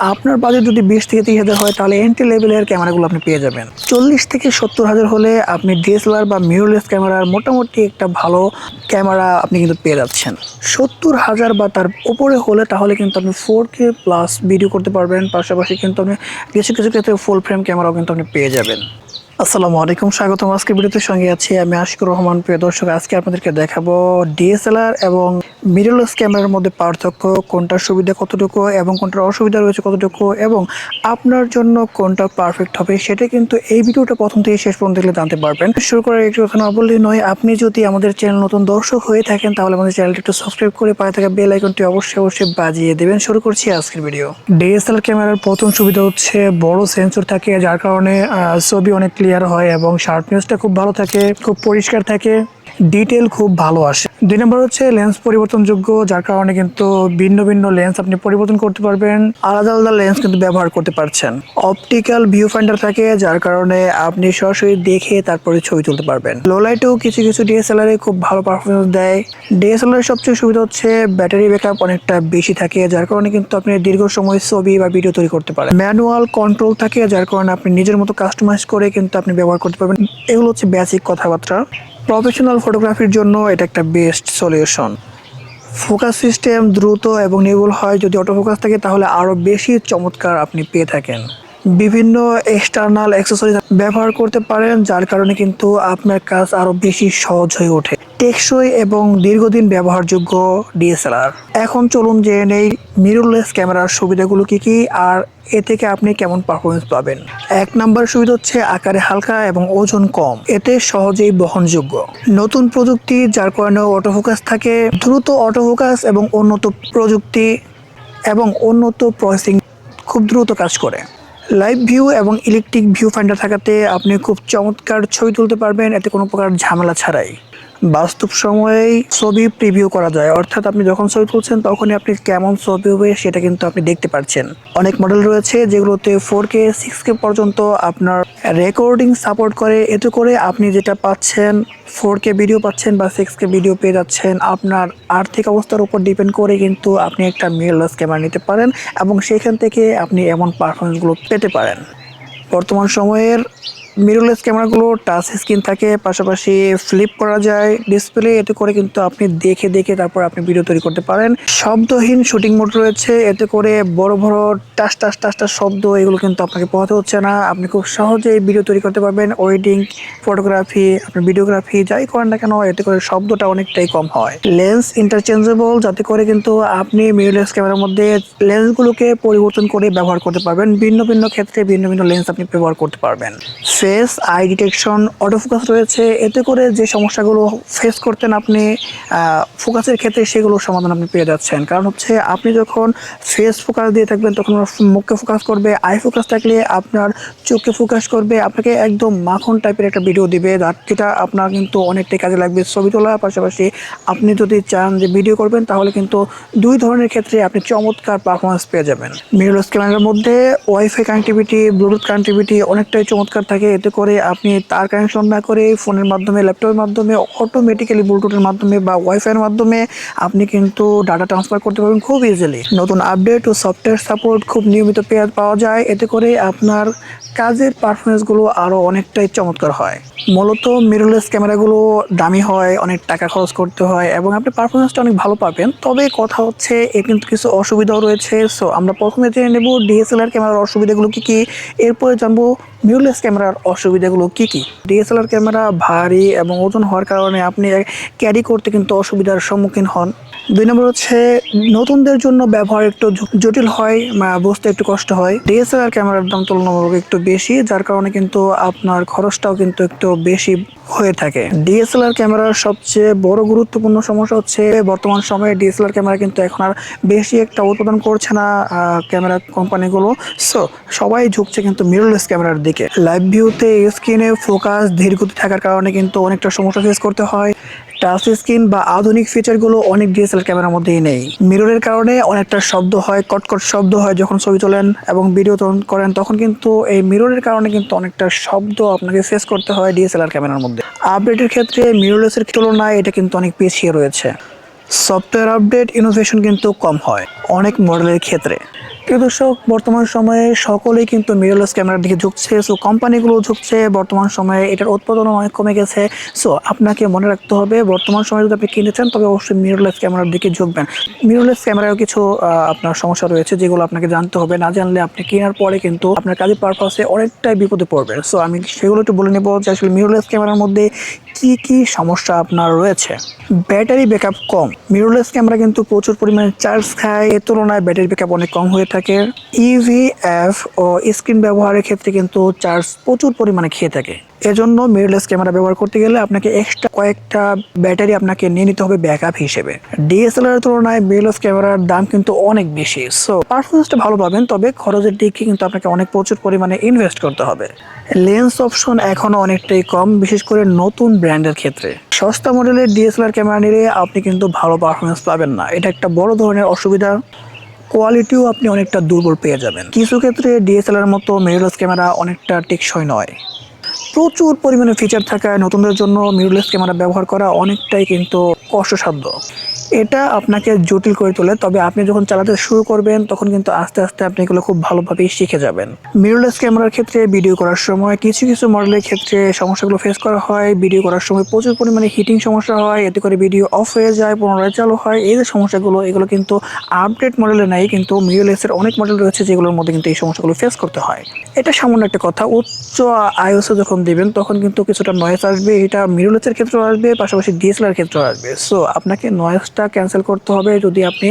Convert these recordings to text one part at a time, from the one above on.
আপনার বাজেট যদি বিশ থেকে তিরিশ হাজার হয়, তাহলে এন্ট্রি লেভেলের ক্যামেরাগুলো আপনি পেয়ে যাবেন। চল্লিশ থেকে সত্তর হাজার হলে আপনি ডিএসএলআর বা মিউরলেস ক্যামেরার মোটামুটি একটা ভালো ক্যামেরা আপনি কিন্তু পেয়ে যাচ্ছেন। সত্তর হাজার বা তার উপরে হলে তাহলে কিন্তু আপনি ফোর কে প্লাস ভিডিও করতে পারবেন। পাশাপাশি কিন্তু আপনি কিছু কিছু ক্ষেত্রে ফুল ফ্রেম ক্যামেরাও কিন্তু আপনি পেয়ে যাবেন। আসসালামু আলাইকুম, স্বাগতম আজকে ভিডিওতে। সঙ্গে আছি আমি আশিকুর রহমান। প্রিয় দর্শক, আজকে আপনাদেরকে দেখাবো ডিএসএলআর এবং মিররলেস ক্যামেরার মধ্যে পার্থক্য কোনটার সুবিধা কতটুকু এবং কোনটার অসুবিধা রয়েছে কতটুকু এবং আপনার জন্য কোনটা পারফেক্ট হবে সেটা কিন্তু এই ভিডিওটা প্রথম থেকে শেষ পর্যন্ত দেখলে জানতে পারবেন। শুরু করার একটু কথা না বললেই নয়, আপনি যদি আমাদের চ্যানেল নতুন দর্শক হয়ে থাকেন, তাহলে আমাদের চ্যানেলটি একটু সাবস্ক্রাইব করে পায়ে থাকা বেল আইকনটি অবশ্যই অবশ্যই বাজিয়ে দেবেন। শুরু করছি আজকের ভিডিও ডিএসএলআর ক্যামেরার প্রথম সুবিধা হচ্ছে বড় সেন্সর থাকে, যার কারণে ছবি অনেক ক্লিয়ার হয় এবং শার্পনেসটা খুব ভালো থাকে খুব পরিষ্কার থাকে। ডিটেল খুব ভালো আসে। দুই নম্বর হচ্ছে লেন্স পরিবর্তনযোগ্য, যার কারণে কিন্তু ভিন্ন ভিন্ন লেন্স আপনি পরিবর্তন করতে পারবেন। আলাদা আলাদা লেন্স কিন্তু ব্যবহার করতে পারছেন। অপটিক্যাল ভিউ ফাইন্ডার থাকে, যার কারণে আপনি সরাসরি দেখে তারপরে ছবি তুলতে পারবেন। লো লাইটেও কিছু কিছু ডিএসএলআর খুব ভালো পারফরমেন্স দেয়। ডিএসএলআর সবচেয়ে সুবিধা হচ্ছে ব্যাটারি ব্যাকআপ অনেকটা বেশি থাকে, যার কারণে কিন্তু আপনি দীর্ঘ সময় ছবি বা ভিডিও তৈরি করতে পারেন। ম্যানুয়াল কন্ট্রোল থাকে, যার কারণে আপনি নিজের মতো কাস্টমাইজ করে কিন্তু আপনি ব্যবহার করতে পারবেন। এগুলো হচ্ছে বেসিক কথাবার্তা। প্রফেশনাল ফটোগ্রাফির জন্য এটা একটা বেস্ট সলিউশন ফোকাস সিস্টেম দ্রুত এবং নির্ভুল হয় যদি অটো ফোকাস থাকে তাহলে আরও বেশি চমৎকার আপনি পেয়ে থাকেন। বিভিন্ন এক্সটার্নাল অ্যাক্সেসরিজ ব্যবহার করতে পারেন, যার কারণে কিন্তু আপনার কাজ আরও বেশি সহজ হয়ে ওঠে। টেকসই এবং দীর্ঘদিন ব্যবহারযোগ্য ডিএসএলআর। এখন চলুন জেনে নেই মিররলেস ক্যামেরার সুবিধাগুলো কি কি, আর এ থেকে আপনি কেমন পারফরমেন্স পাবেন। এক নাম্বার সুবিধা হচ্ছে আকারে হালকা এবং ওজন কম। এতে সহজেই বহনযোগ্য। নতুন প্রযুক্তি, যার কারণে অটোফোকাস থাকে, দ্রুত অটোফোকাস এবং উন্নত প্রযুক্তি এবং উন্নত প্রসেসিং খুব দ্রুত কাজ করে। লাইভ ভিউ এবং ইলেকট্রিক ভিউ ফাইন্ডার থাকাতে আপনি খুব চমৎকার ছবি তুলতে পারবেন। এতে কোনো প্রকার ঝামেলা ছাড়াই। বাস্তব সময়েই ছবি প্রিভিউ করা যায়। অর্থাৎ আপনি যখন ছবি তুলছেন, তখনই আপনি কেমন ছবি হবে সেটা কিন্তু আপনি দেখতে পাচ্ছেন অনেক মডেল রয়েছে যেগুলোতে ফোর কে সিক্স কে পর্যন্ত আপনার রেকর্ডিং সাপোর্ট করে। এতে করে আপনি যেটা পাচ্ছেন ফোর কে ভিডিও পাচ্ছেন বা সিক্স কে ভিডিও পেয়ে যাচ্ছেন, আপনার আর্থিক অবস্থার উপর ডিপেন্ড করে কিন্তু আপনি একটা মিররলেস ক্যামেরা নিতে পারেন এবং সেখান থেকে আপনি এমন পারফরমেন্সগুলো পেতে পারেন। বর্তমান সময়ের মিররলেস ক্যামেরাগুলো টাচ স্ক্রিন থাকে, পাশাপাশি ফ্লিপ করা যায় ডিসপ্লে এতে করে কিন্তু আপনি দেখে দেখে তারপর আপনি ভিডিও তৈরি করতে পারেন। শব্দহীন শুটিং মোড রয়েছে, এতে করে বড় বড় টাস টাস টাস টাস শব্দ এগুলো কিন্তু আপনাকে পোহাতে হচ্ছে না। আপনি খুব সহজেই ভিডিও তৈরি করতে পারবেন ওয়েডিং ফটোগ্রাফি আপনার ভিডিওগ্রাফি যাই করেন না কেন, এতে করে শব্দটা অনেকটাই কম হয়। লেন্স ইন্টারচেঞ্জেবল যাতে করে কিন্তু আপনি মিররলেস ক্যামেরার মধ্যে লেন্সগুলোকে পরিবর্তন করে ব্যবহার করতে পারবেন। ভিন্ন ভিন্ন ক্ষেত্রে ভিন্ন ভিন্ন লেন্স আপনি ব্যবহার করতে পারবেন। Face eye detection auto focus রয়েছে। এতে করে যে সমস্যাগুলো ফেস করতেন আপনি ফোকাসের ক্ষেত্রে সেগুলো সমাধান আপনি পেয়ে যাচ্ছেন। কারণ হচ্ছে আপনি যখন ফেস ফোকাস দিয়ে থাকবেন, তখন মুখকে ফোকাস করবে আই ফোকাস থাকলে আপনার চোখকে ফোকাস করবে, আপনাকে একদম মাখন টাইপের একটা ভিডিও দিবে। যেটা আপনার কিন্তু অনেকটাই কাজে লাগবে। ছবি তোলার পাশাপাশি আপনি যদি চান যে ভিডিও করবেন, তাহলে কিন্তু দুই ধরনের ক্ষেত্রে আপনি চমৎকার পারফরমেন্স পেয়ে যাবেন। মিররলেস ক্যামেরার মধ্যে ওয়াইফাই কানেক্টিভিটি ব্লুটুথ কানেক্টিভিটি অনেকটাই চমৎকার থাকে। এতে করে আপনি তার কানেকশন না করে ফোনের মাধ্যমে ল্যাপটপের মাধ্যমে অটোমেটিক্যালি ব্লুটুথের মাধ্যমে বা ওয়াইফাইয়ের মাধ্যমে আপনি কিন্তু ডাটা ট্রান্সফার করতে পারবেন খুব ইজিলি নতুন আপডেট ও সফটওয়্যার সাপোর্ট খুব নিয়মিত পেয়ার পাওয়া যায়। এতে করে আপনার কাজের পারফরমেন্সগুলো আরও অনেকটাই চমৎকার হয়। মূলত মিররলেস ক্যামেরাগুলো দামি হয়, অনেক টাকা খরচ করতে হয় এবং আপনি পারফরমেন্সটা অনেক ভালো পাবেন। তবে কথা হচ্ছে, এর কিন্তু কিছু অসুবিধাও রয়েছে। সো আমরা প্রথমে জেনে নেব ডিএসএলআর ক্যামেরার অসুবিধাগুলো কী কী। এরপরে জানব মিররলেস ক্যামেরার অসুবিধাগুলো কী কী। ডিএসএলআর ক্যামেরা ভারী এবং ওজন হওয়ার কারণে আপনি ক্যারি করতে কিন্তু অসুবিধার সম্মুখীন হন। দুই নম্বর হচ্ছে, নতুনদের জন্য ব্যবহার একটু জটিল হয় বুঝতে একটু কষ্ট হয়। ডিএসএলআর ক্যামেরার দাম তুলনামূলক একটু বেশি, যার কারণে কিন্তু আপনার খরচটাও কিন্তু একটু বেশি হয়ে থাকে। ডিএসএলআর ক্যামেরার সবচেয়ে বড় গুরুত্বপূর্ণ সমস্যা হচ্ছে, বর্তমান সময়ে ডিএসএলআর ক্যামেরা কিন্তু এখন আর বেশি একটা উৎপাদন করছে না ক্যামেরা কোম্পানিগুলো। সো সবাই ঝুঁকছে কিন্তু মিররলেস ক্যামেরার দিকে। লাইভ ভিউতে স্ক্রিনে ফোকাস ধীর গতি থাকার কারণে কিন্তু অনেকটা সমস্যা ফেস করতে হয়। টাচ স্ক্রিন বা আধুনিক ফিচারগুলো অনেক ডিএসএলআর ক্যামেরার মধ্যেই নেই। মিররের কারণে অনেকটা শব্দ হয়, কটকট শব্দ হয় যখন ছবি তোলেন এবং ভিডিও করেন, তখন কিন্তু এই মিররের কারণে কিন্তু অনেকটা শব্দ আপনাকে ফেস করতে হয় ডিএসএলআর ক্যামেরার মধ্যে। আপডেটের ক্ষেত্রে মিররলেসের তুলনায় এটা কিন্তু অনেক পিছিয়ে রয়েছে। সফটওয়্যার আপডেট ইনোভেশন কিন্তু কম হয়, অনেক মডেলের ক্ষেত্রে। প্রিয় দর্শক, বর্তমান সময়ে সকলেই কিন্তু মিররলেস ক্যামেরার দিকে ঝুঁকছে সো কোম্পানিগুলো ঝুঁকছে, বর্তমান সময়ে এটার উৎপাদন অনেক কমে গেছে সো আপনাকে মনে রাখতে হবে, বর্তমান সময়ে যদি আপনি কিনতে চান, তবে অবশ্যই মিররলেস ক্যামেরার দিকে ঝুঁকবেন। মিররলেস ক্যামেরাও কিছু আপনার সমস্যা রয়েছে, যেগুলো আপনাকে জানতে হবে, না জানলে আপনি কেনার পরে কিন্তু আপনার কাজের পারপাসে অনেকটাই বিপদে পড়বে সো আমি সেগুলো একটু বলে নেব যে আসলে মিররলেস ক্যামেরার মধ্যে কি কি সমস্যা আপনার রয়েছে? ব্যাটারি ব্যাকআপ কম। মিররলেস ক্যামেরা কিন্তু প্রচুর পরিমাণে চার্জ খায়। এর তুলনায় ব্যাটারি ব্যাকআপ অনেক কম হয়ে থাকে। ইভি ইভিএফ ও স্ক্রিন ব্যবহারের ক্ষেত্রে কিন্তু চার্জ প্রচুর পরিমাণে খেয়ে থাকে। এজন্য মিররলেস ক্যামেরা ব্যবহার করতে গেলে আপনাকে এক্সট্রা কয়েকটা ব্যাটারি আপনাকে নিয়ে নিতে হবে ব্যাকআপ হিসেবে। ডিএসএলআর তুলনায় মিররলেস ক্যামেরার দাম কিন্তু অনেক বেশি। সো পারফরমেন্সটা ভালো পাবেন, তবে খরচের দিকে কিন্তু আপনাকে অনেক প্রচুর পরিমাণে ইনভেস্ট করতে হবে। লেন্স অপশন এখনও অনেকটাই কম, বিশেষ করে নতুন ব্র্যান্ডের ক্ষেত্রে? সস্তা মডেলের ডিএসএলআর ক্যামেরা নিলে আপনি কিন্তু ভালো পারফরমেন্স পাবেন না। এটা একটা বড় ধরনের অসুবিধা। কোয়ালিটিও আপনি অনেকটা দুর্বল পেয়ে যাবেন। কিছু ক্ষেত্রে ডিএসএলআর মতো মিররলেস ক্যামেরা অনেকটা টেকসই নয়। প্রচুর পরিমাণে ফিচার থাকায় নতুনদের জন্য মিররলেস ক্যামেরা ব্যবহার করা অনেকটাই কিন্তু কষ্টসাধ্য। এটা আপনাকে জটিল করে তোলে, তবে আপনি যখন চালাতে শুরু করবেন, তখন কিন্তু আস্তে আস্তে আপনি এগুলো খুব ভালোভাবেই শিখে যাবেন। মিররলেস ক্যামেরার ক্ষেত্রে ভিডিও করার সময় কিছু কিছু মডেলের ক্ষেত্রে সমস্যাগুলো ফেস করা হয়। ভিডিও করার সময় প্রচুর পরিমাণে হিটিং সমস্যা হয়, এতে করে ভিডিও অফ হয়ে যায়, পুনরায় চালু হয়। এই যে সমস্যাগুলো, এগুলো কিন্তু আপডেট মডেলে নেই, কিন্তু মিররলেসের অনেক মডেল রয়েছে যেগুলোর মধ্যে কিন্তু এই সমস্যাগুলো ফেস করতে হয়। এটা সামান্য একটা কথা, উচ্চ আইওসে যখন দেবেন, তখন কিন্তু কিছুটা নয়েস আসবে, এটা মিরুলেসের ক্ষেত্রেও আসবে, পাশাপাশি ডিএসএলআর ক্ষেত্রেও আসবে। সো আপনাকে নয়েসটা ক্যান্সেল করতে হবে। যদি আপনি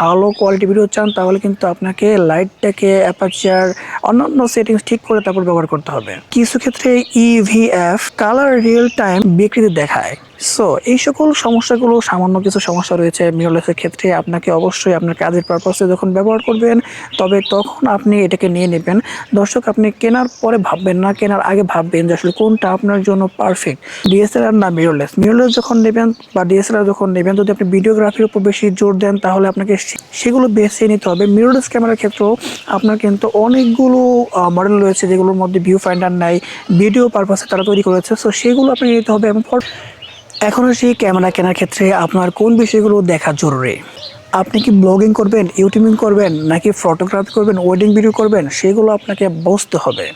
ভালো কোয়ালিটি ভিডিও চান, তাহলে কিন্তু আপনাকে লাইটটাকে অ্যাপারচার অন্যান্য সেটিংস ঠিক করে তারপর ব্যবহার করতে হবে। কিছু ক্ষেত্রে ইভিএফ কালার রিয়েল টাইম বিক্রিতে দেখায়। সো এই সকল সমস্যাগুলো সামান্য কিছু সমস্যা রয়েছে মিররলেসের ক্ষেত্রে। আপনাকে অবশ্যই আপনার কাজের পারপাসে যখন ব্যবহার করবেন, তবে তখন আপনি এটাকে নিয়ে নেবেন। দর্শক, আপনি কেনার পরে ভাববেন না, কেনার আগে ভাববেন যে আসলে কোনটা আপনার জন্য পারফেক্ট ডিএসএলআর না মিররলেস মিররলেস যখন নেবেন বা ডিএসএলআর যখন নেবেন, যদি আপনি ভিডিওগ্রাফির উপর বেশি জোর দেন, তাহলে আপনাকে সেগুলো বেছে নিতে হবে। মিররলেস ক্যামেরার ক্ষেত্রেও আপনার কিন্তু অনেকগুলো মডেল রয়েছে যেগুলোর মধ্যে ভিউ ফাইন্ডার নাই ভিডিও পারপাসে তারা তৈরি করেছে। সো সেগুলো আপনি নিতে হবে এবং এখন সেই ক্যামেরা কেনার ক্ষেত্রে আপনার কোন বিষয়গুলো দেখা জরুরি? আপনি কি ব্লগিং করবেন ইউটিউবিং করবেন, নাকি ফটোগ্রাফি করবেন ওয়েডিং ভিডিও করবেন, সেগুলো আপনাকে বুঝতে হবে।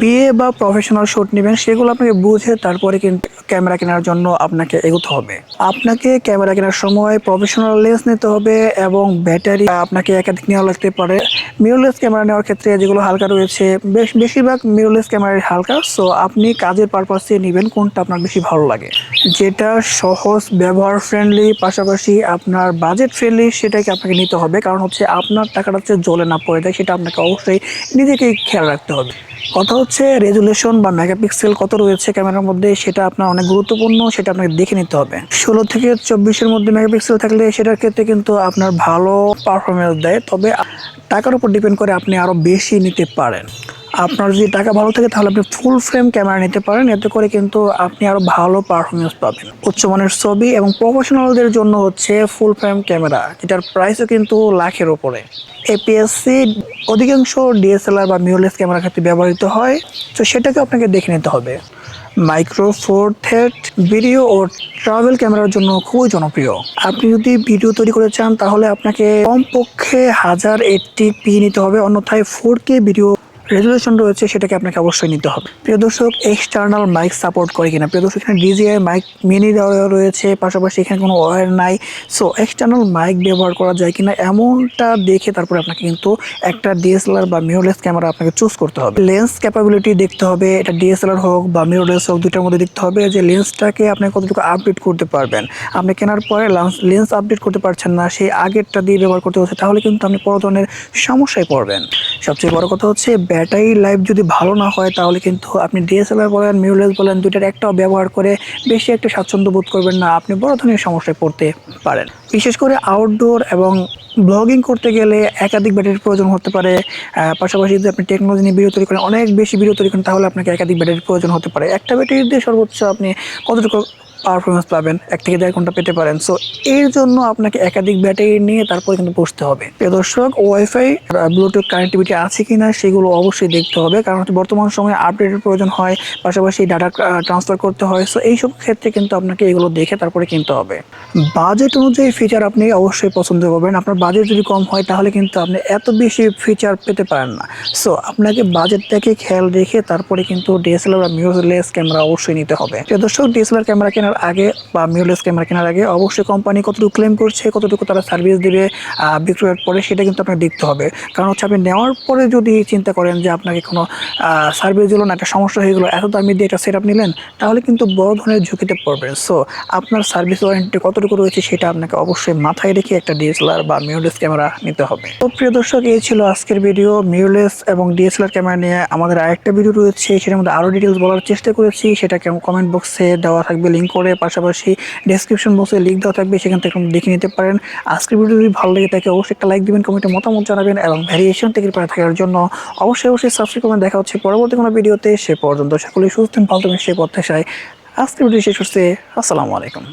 বিয়ে বা প্রফেশনাল শুট নেবেন, সেগুলো আপনাকে বুঝে তারপরে কিন্তু ক্যামেরা কেনার জন্য আপনাকে এগোতে হবে। আপনাকে ক্যামেরা কেনার সময় প্রফেশনাল লেন্স নিতে হবে এবং ব্যাটারি আপনাকে একাধিক নেওয়া লাগতে পারে। মিররলেস ক্যামেরা নেওয়ার ক্ষেত্রে যেগুলো হালকা রয়েছে, বেশ, বেশিরভাগ মিররলেস ক্যামেরার হালকা সো আপনি কাজের পারপাসে নেবেন কোনটা আপনার বেশি ভালো লাগে। যেটা সহজ ব্যবহার ফ্রেন্ডলি পাশাপাশি আপনার বাজেট ফ্রেন্ডলি সেটাকে আপনাকে নিতে হবে। কারণ হচ্ছে আপনার টাকাটা হচ্ছে জলে না পড়ে যায়, সেটা আপনাকে অবশ্যই নিজেকেই খেয়াল রাখতে হবে। কথা হচ্ছে রেজুলেশন বা মেগাপিক্সেল কত রয়েছে ক্যামেরার মধ্যে, সেটা আপনার অনেক গুরুত্বপূর্ণ, সেটা আপনাকে দেখে নিতে হবে। ষোলো থেকে চব্বিশের মধ্যে মেগাপিক্সেল থাকলে সেটার ক্ষেত্রে কিন্তু আপনার ভালো পারফরমেন্স দেয়। তবে টাকার উপর ডিপেন্ড করে আপনি আরও বেশি নিতে পারেন। আপনার যদি টাকা ভালো থাকে, তাহলে আপনি ফুল ফ্রেম ক্যামেরা নিতে পারেন। এতে করে কিন্তু আপনি আরও ভালো পারফরমেন্স পাবেন। উচ্চমানের ছবি এবং প্রফেশনালদের জন্য হচ্ছে ফুল ফ্রেম ক্যামেরা যেটার প্রাইসও কিন্তু লাখের উপরে। এপিএসসি অধিকাংশ ডিএসএলআর বা মিররলেস ক্যামেরা ক্ষেত্রে ব্যবহৃত হয়। তো সেটাকে আপনাকে দেখে নিতে হবে। মাইক্রো ফোর থেট ভিডিও ও ট্রাভেল ক্যামেরার জন্য খুবই জনপ্রিয়। আপনি যদি ভিডিও তৈরি করে চান, তাহলে আপনাকে কমপক্ষে হাজার এইটটি পি নিতে হবে। অন্যথায় ফোর কে ভিডিও রেজুলেশন রয়েছে, সেটাকে আপনাকে অবশ্যই নিতে হবে। প্রিয় দর্শক এক্সটার্নাল মাইক সাপোর্ট করে কিনা? প্রিয় দর্শক, এখানে ডিজিআই মাইক মিনি দেওয়া রয়েছে, পাশাপাশি এখানে কোনো ওয়ার নাই। সো এক্সটার্নাল মাইক ব্যবহার করা যায় কিনা, এমনটা দেখে তারপরে আপনাকে কিন্তু একটা ডিএসএলআর বা মিররলেস ক্যামেরা আপনাকে চুজ করতে হবে। লেন্স ক্যাপাবিলিটি দেখতে হবে, এটা ডিএসএলআর হোক বা মিররলেস হোক দুটার মধ্যে দেখতে হবে যে লেন্সটাকে আপনি কতটুকু আপডেট করতে পারবেন। আপনি কেনার পরে লেন্স আপডেট করতে পারছেন না, সেই আগেরটা দিয়ে ব্যবহার করতে হচ্ছে, তাহলে কিন্তু আপনি বড় ধরনের সমস্যায় পড়বেন। সবচেয়ে বড় কথা হচ্ছে ব্যাটারি লাইফ যদি ভালো না হয়, তাহলে কিন্তু আপনি ডিএসএলআর বলেন মিররলেস বলেন, দুইটার একটাও ব্যবহার করে বেশি একটা স্বাচ্ছন্দ্য বোধ করবেন না, আপনি বড় ধরনের সমস্যায় পড়তে পারেন। বিশেষ করে আউটডোর এবং ব্লগিং করতে গেলে একাধিক ব্যাটারির প্রয়োজন হতে পারে। পাশাপাশি যদি আপনি টেকনোলজি নিয়ে ভিডিও তৈরি করেন, অনেক বেশি ভিডিও তৈরি করেন, তাহলে আপনাকে একাধিক ব্যাটারির প্রয়োজন হতে পারে। একটা ব্যাটারি দিয়ে সর্বোচ্চ আপনি কতটুকু পারফরমেন্স পাবেন, এক থেকে দেড় ঘণ্টা পেতে পারেন। সো এর জন্য আপনাকে একাধিক ব্যাটারি নিয়ে তারপর কিন্তু বসতে হবে। প্রিয় দর্শক ওয়াইফাই ব্লুটুথ কানেক্টিভিটি আছে কিনা সেগুলো অবশ্যই দেখতে হবে। কারণ বর্তমান সময়ে আপডেটের প্রয়োজন হয়, পাশাপাশি ডাটা ট্রান্সফার করতে হয়। সো এইসব ক্ষেত্রে কিন্তু আপনাকে এগুলো দেখে তারপরে কিনতে হবে। বাজেট অনুযায়ী ফিচার আপনি অবশ্যই পছন্দ করবেন। আপনার বাজেট যদি কম হয়, তাহলে কিন্তু আপনি এত বেশি ফিচার পেতে পারেন না। সো আপনাকে বাজেট বাজেটটাকে খেয়াল রেখে তারপরে কিন্তু ডিএসএলআর বা মিররলেস ক্যামেরা অবশ্যই নিতে হবে। প্রিয় দর্শক ডিএসএলআর ক্যামেরা কেনার আগে বা মিররলেস ক্যামেরা কেনার আগে অবশ্যই কোম্পানি কতটুকু ক্লেম করছে, কতটুকু তারা সার্ভিস দিবে বিক্রয়ের পরে সেটা কিন্তু আপনাকে দেখতে হবে। কারণ হচ্ছে আপনি নেওয়ার পরে যদি চিন্তা করেন যে আপনাকে কোনো সার্ভিস দিল না, একটা সমস্যা হয়ে গেলো, এত দামি দিয়ে একটা সেট আপ নিলেন, তাহলে কিন্তু বড় ধরনের ঝুঁকিতে পড়বেন। সো আপনার সার্ভিস ওয়ারেন্টি কতটুকু রয়েছে সেটা আপনাকে অবশ্যই মাথায় রেখে একটা ডিএসএলআর বা মিররলেস ক্যামেরা নিতে হবে। তো প্রিয় দর্শক, এই ছিল আজকের ভিডিও মিররলেস এবং ডিএসএলআর ক্যামেরা নিয়ে আমাদের আরেকটা ভিডিও রয়েছে, সেটার মধ্যে আরও ডিটেলস বলার চেষ্টা করেছি, সেটা কমেন্ট বক্সে দেওয়া থাকবে লিঙ্ক করে পাশাপাশি ডেসক্রিপশন বক্সে লিঙ্ক দেওয়া থাকবে, সেখান থেকে দেখে নিতে পারেন। আজকের ভিডিও যদি ভালো লেগে থাকে, অবশ্যই একটা লাইক দিবেন কমেন্টে মতামত জানাবেন এবং ভ্যারিয়েশন থেকে পারে থাকার জন্য অবশ্যই অবশ্যই সাবস্ক্রাইব করবেন। দেখা হচ্ছে পরবর্তী কোনো ভিডিওতে সে পর্যন্ত সকলেই সুস্থ ভালো থাকবেন সেই প্রত্যাশায়। আজকের ভিডিও শেষ হচ্ছে আসসালামু আলাইকুম।